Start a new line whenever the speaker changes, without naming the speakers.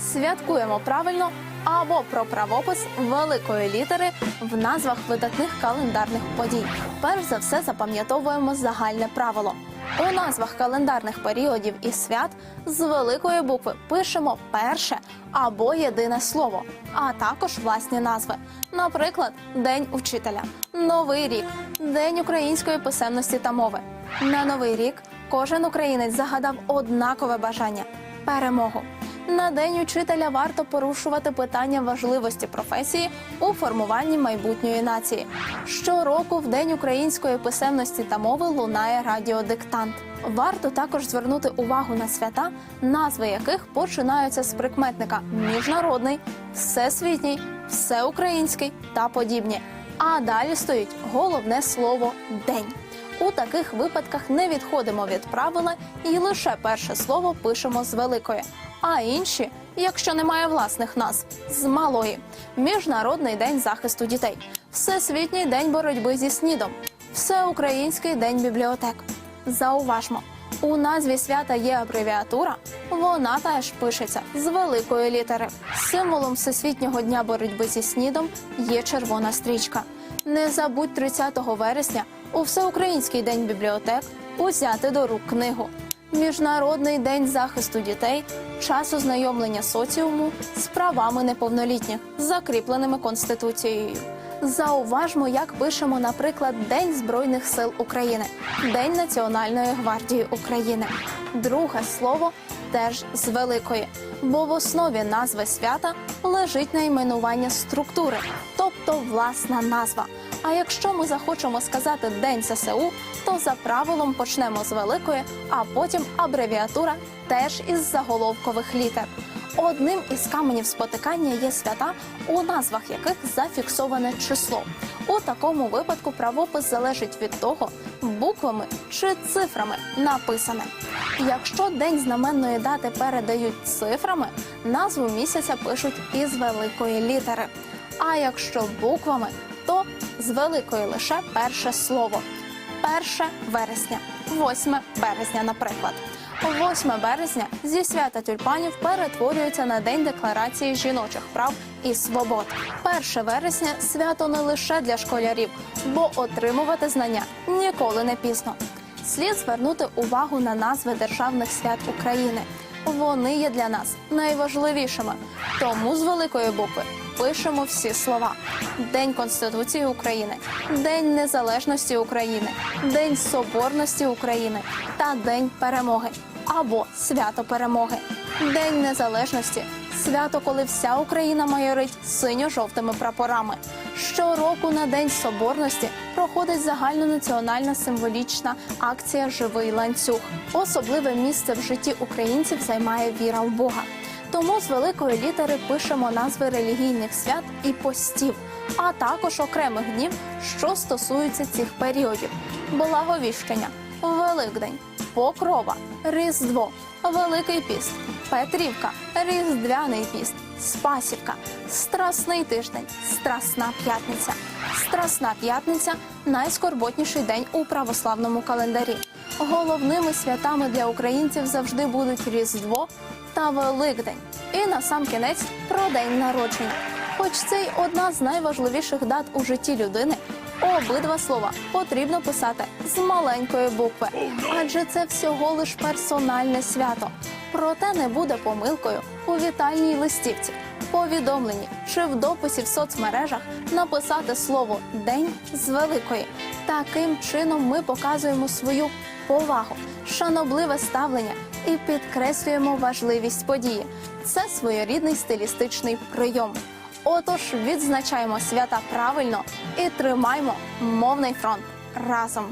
святкуємо правильно або про правопис великої літери в назвах видатних календарних подій. Перш за все запам'ятовуємо загальне правило. У назвах календарних періодів і свят з великої букви пишемо перше або єдине слово, а також власні назви. Наприклад, День учителя, Новий рік, День української писемності та мови. На новий рік кожен українець загадав однакове бажання перемогу. На день учителя варто порушувати питання важливості професії у формуванні майбутньої нації. Щороку в день української писемності та мови лунає радіодиктант. Варто також звернути увагу на свята, назви яких починаються з прикметника міжнародний, всесвітній, всеукраїнський та подібні. А далі стоїть головне слово день. У таких випадках не відходимо від правила і лише перше слово пишемо з великої, а інші, якщо немає власних назв, з малої. Міжнародний день захисту дітей, Всесвітній день боротьби зі снідом, Всеукраїнський день бібліотек. Зауважмо, у назві свята є абревіатура, вона теж пишеться з великої літери. Символом Всесвітнього дня боротьби зі снідом є червона стрічка. Не забудь 30 вересня у Всеукраїнський день бібліотек узяти до рук книгу. Міжнародний день захисту дітей час ознайомлення соціуму з правами неповнолітніх, закріпленими конституцією. Зауважмо, як пишемо, наприклад, День Збройних сил України, День Національної гвардії України. Друге слово теж з великої, бо в основі назви свята лежить найменування структури, тобто власна назва. А якщо ми захочемо сказати День ЗСУ, то за правилом почнемо з великої, а потім абревіатура теж із заголовкових літер. Одним із каменів спотикання є свята, у назвах яких зафіксоване число. У такому випадку правопис залежить від того, буквами чи цифрами написане. Якщо день знаменної дати передають цифрами, назву місяця пишуть із великої літери. А якщо буквами, то з великої лише перше слово. 1 вересня, 8 березня, наприклад. 8 березня зі свята тюльпанів перетворюється на День декларації жіночих прав і свобод. 1 вересня свято не лише для школярів, бо отримувати знання ніколи не пізно. Слід звернути увагу на назви державних свят України. Вони є для нас найважливішими. Тому з великої букви пишемо всі слова: День Конституції України, День Незалежності України, День Соборності України та День Перемоги або Свято Перемоги, День Незалежності. Свято, коли вся Україна майорить синьо-жовтими прапорами. Щороку на День Соборності проходить загальнонаціональна символічна акція Живий ланцюг. Особливе місце в житті українців займає віра в Бога. Тому з великої літери пишемо назви релігійних свят і постів, а також окремих днів, що стосуються цих періодів: Благовіщення, Великдень, Покрова, Різдво, Великий піст, Петрівка, Різдвяний піст, Спасівка, Страсний тиждень, Страсна п'ятниця. Страсна п'ятниця найскорботніший день у православному календарі. Головними святами для українців завжди будуть Різдво та Великдень. І на сам кінець про день народження. Хоч це й одна з найважливіших дат у житті людини, обидва слова потрібно писати з маленької букви, адже це всього лиш персональне свято. Проте не буде помилкою у вітальній листівці, повідомленні чи в дописі в соцмережах написати слово день з великої. Таким чином ми показуємо свою повагу, шанобливе ставлення і підкреслюємо важливість події. Це своєрідний стилістичний прийом. Отож, відзначаємо свята правильно і тримаймо мовний фронт разом.